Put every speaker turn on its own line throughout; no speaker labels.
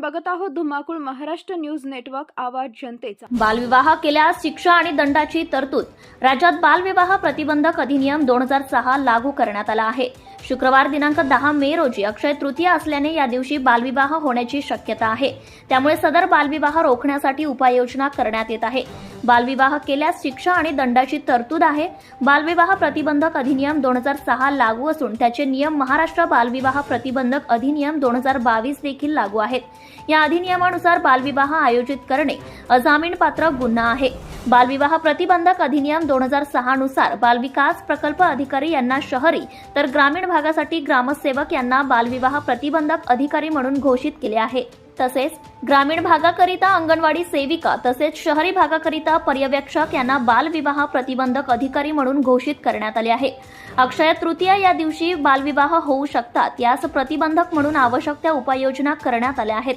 बघत आहोत धुमाकूळ महाराष्ट्र न्यूज नेटवर्क आवाज जनतेचा.
बालविवाह केल्यास शिक्षा आणि दंडाची तरतूद. राज्यात बालविवाह प्रतिबंधक अधिनियम दोन हजार सहा लागू करण्यात आला आहे. शुक्रवार दिनांक दहा मे रोजी अक्षय तृतीया असल्याने या दिवशी बालविवाह होण्याची शक्यता आहे. त्यामुळे सदर बालविवाह रोखण्यासाठी उपाययोजना करण्यात येत आहे. बालविवाह केल्यास शिक्षा आणि दंडाची तरतूद आहे. बालविवाह प्रतिबंधक अधिनियम दोन हजार सहा लागू असून त्याचे नियम महाराष्ट्र बालविवाह प्रतिबंधक अधिनियम दोन हजार बावीस देखील लागू आहेत. या अधिनियमानुसार बालविवाह आयोजित करणे अजामीनपात्र गुन्हा आहे. बालविवाह प्रतिबंधक अधिनियम दोन हजार सहा नुसार बालविकास प्रकल्प अधिकारी यांना शहरी तर ग्रामीण भागासाठी ग्रामसेवक यांना बालविवाह प्रतिबंधक अधिकारी म्हणून घोषित केले आहे. तसेच ग्रामीण भागाकरिता अंगणवाडी सेविका तसेच शहरी भागाकरिता पर्यवेक्षक यांना बालविवाह प्रतिबंधक अधिकारी म्हणून घोषित करण्यात आले आहे. अक्षय तृतीया या दिवशी बालविवाह होऊ शकतात यास प्रतिबंधक म्हणून आवश्यक त्या उपाययोजना करण्यात आल्या आहेत.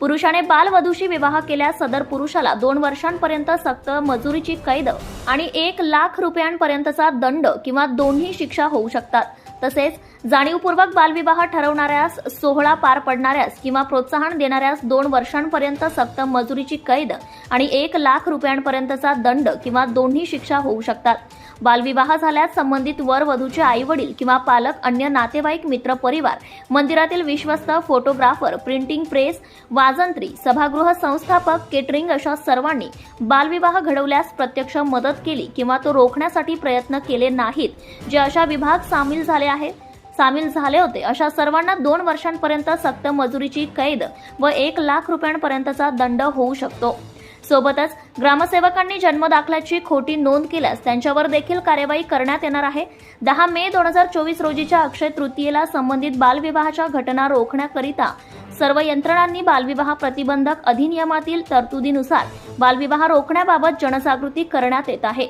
पुरुषाने बालवधूशी विवाह केल्यास सदर पुरुषाला दोन वर्षांपर्यंत सक्त मजुरीची कैद आणि एक लाख रुपयांपर्यंतचा दंड किंवा दोन्ही शिक्षा होऊ शकतात. तसेच जाणीवपूर्वक बालविवाह ठरवणाऱ्यास सोहळा पार पडणाऱ्यास किंवा प्रोत्साहन देणाऱ्यास दोन वर्षांपर्यंत सक्त मजुरीची कैद आणि एक लाख रुपयांपर्यंतचा दंड किंवा दोन्ही शिक्षा होऊ शकतात. बालविवाह झाल्यास संबंधित वर वधूचे आई वडील किंवा पालक अन्य नातेवाईक मित्र परिवार मंदिरातील विश्वस्त फोटोग्राफर प्रिंटिंग प्रेस वाजंत्री सभागृह संस्थापक केटरिंग अशा सर्वांनी बालविवाह घडवल्यास प्रत्यक्ष मदत केली किंवा तो रोखण्यासाठी प्रयत्न केले नाहीत जे अशा विभाग सामील झाले आहेत. सामील झाले होते. अशा सर्वांना दोन वर्षांपर्यंत सक्त मजुरीची कैद व एक लाख रुपयांपर्यंतचा दंड होऊ शकतो. सोबतच ग्रामसेवकांनी जन्मदाखल्याची खोटी नोंद केल्यास त्यांच्यावर देखील कार्यवाही करण्यात येणार आहे. दहा मे दोन हजार चोवीस रोजीच्या अक्षय तृतीयेला संबंधित बालविवाहाच्या घटना रोखण्याकरिता सर्व यंत्रणांनी बालविवाह प्रतिबंधक अधिनियमातील तरतुदीनुसार बालविवाह रोखण्याबाबत जनजागृती करण्यात येत आहे.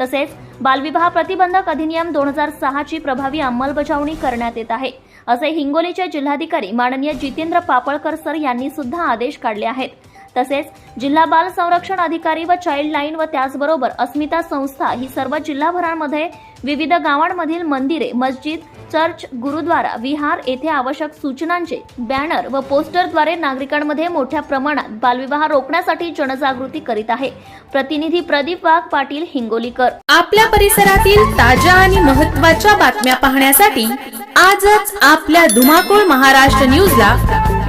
तसेच बालविवाह प्रतिबंधक अधिनियम दोन हजार सहाची प्रभावी अंमलबजावणी करण्यात येत आहे. असे हिंगोलीचे जिल्हाधिकारी माननीय जितेंद्र पापळकर सर यांनी सुद्धा आदेश काढले आहेत. तसेच जिल्हा बाल संरक्षण अधिकारी व चाइल्ड लाईन व त्याचबरोबर अस्मिता संस्था ही सर्व जिल्हाभरांमध्ये विविध गावांमधील मंदिरे मस्जिद चर्च गुरुद्वारा विहार येथे आवश्यक सूचनांचे बॅनर व पोस्टरद्वारे नागरिकांमध्ये मोठ्या प्रमाणात बालविवाह रोखण्यासाठी जनजागृती करीत आहे. प्रतिनिधी प्रदीप वाघ पाटील हिंगोलीकर.
आपल्या परिसरातील ताज्या आणि महत्त्वाच्या बातम्या पाहण्यासाठी आजच आपल्या धुमाकूळ महाराष्ट्र न्यूजला